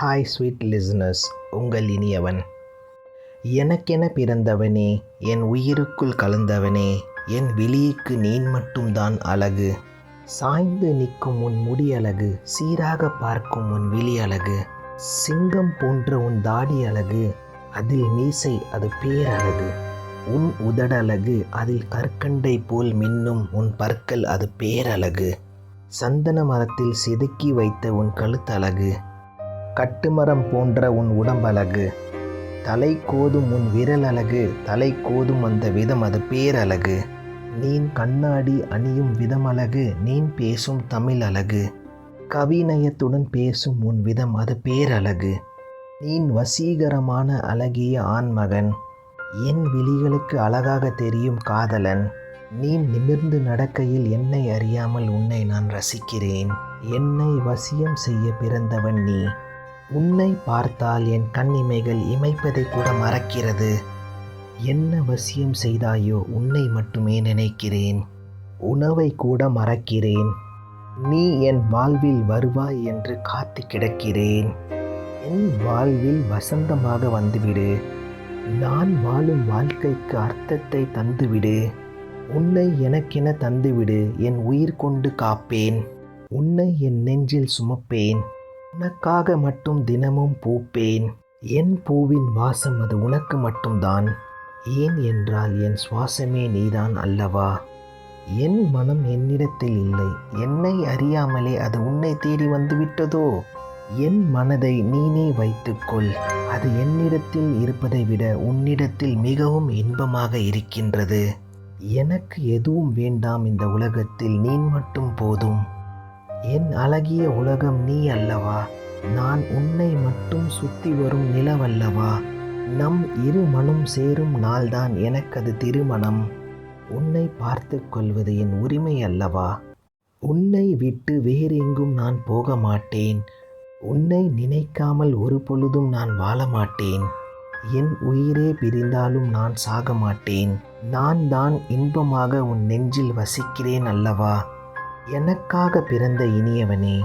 Hi sweet listeners உங்கள் இனியவன். எனக்கென பிறந்தவனே என் உயிருக்குள் கலந்தவனே என் விழிக்கு நீன் மட்டும்தான் அழகு. சாய்ந்து நிற்கும் உன் முடி அழகு சீராக பார்க்கும் உன் விழி அழகு. சிங்கம் போன்ற உன் தாடி அழகு அதில் மீசை அது பேரழகு உன் உதடழகு அதில் கற்கண்டை போல் மின்னும் உன் பற்கள் அது பேரழகு சந்தன மரத்தில் செதுக்கி வைத்த உன் கழுத்தழகு கட்டுமரம் போன்ற உன் உடம்பழகு தலை கோதும் உன் விரல் அழகு தலை கோதும் அந்த விதம் அது பேரழகு நீன் கண்ணாடி அணியும் விதம் அழகு நீன் பேசும் தமிழ் அழகு கவிநயத்துடன் பேசும் உன் விதம் அது பேரழகு நீன் வசீகரமான அழகிய ஆண்மகன். என் விழிகளுக்கு அழகாக தெரியும் காதலன். நீ நிமிர்ந்து நடக்கையில் என்னை அறியாமல் உன்னை நான் ரசிக்கிறேன். என்னை வசியம் செய்ய பிறந்தவன் நீ. உன்னை பார்த்தால் என் கண்ணிமைகள் இமைப்பதை கூட மறக்கிறது. என்ன வசியம் செய்தாயோ உன்னை மட்டுமே நினைக்கிறேன். உணவை கூட மறக்கிறேன். நீ என் வாழ்வில் வருவாய் என்று காத்து கிடக்கிறேன். என் வாழ்வில் வசந்தமாக வந்துவிடு. நான் வாழும் வாழ்க்கைக்கு அர்த்தத்தை தந்துவிடு. உன்னை எனக்கென தந்துவிடு. என் உயிர் கொண்டு காப்பேன். உன்னை என் நெஞ்சில் சுமப்பேன். உனக்காக மட்டும் தினமும் பூப்பேன். என் பூவின் வாசம் அது உனக்கு மட்டும்தான். ஏன் என்றால் என் சுவாசமே நீதான் அல்லவா? என் மனம் என்னிடத்தில் இல்லை. என்னை அறியாமலே அது உன்னை தேடி வந்துவிட்டதோ? என் மனதை நீனே வைத்துக்கொள். அது என்னிடத்தில் இருப்பதை விட உன்னிடத்தில் மிகவும் இன்பமாக இருக்கின்றது. எனக்கு எதுவும் வேண்டாம் இந்த உலகத்தில். நீ மட்டும் போதும். என் அழகிய உலகம் நீ அல்லவா? நான் உன்னை மட்டும் சுத்தி வரும் நிலவல்லவா நம் இரு மனம் சேரும் நாள்தான் எனக்கது திருமணம். உன்னை பார்த்து கொள்வது என் உரிமை அல்லவா? உன்னை விட்டு வேறெங்கும் நான் போக மாட்டேன். உன்னை நினைக்காமல் ஒரு பொழுதும் நான் வாழ மாட்டேன். என் உயிரே பிரிந்தாலும் நான் சாக மாட்டேன். நான் தான் இன்பமாக உன் நெஞ்சில் வசிக்கிறேன் அல்லவா? எனக்காக பிறந்த இனியவனே.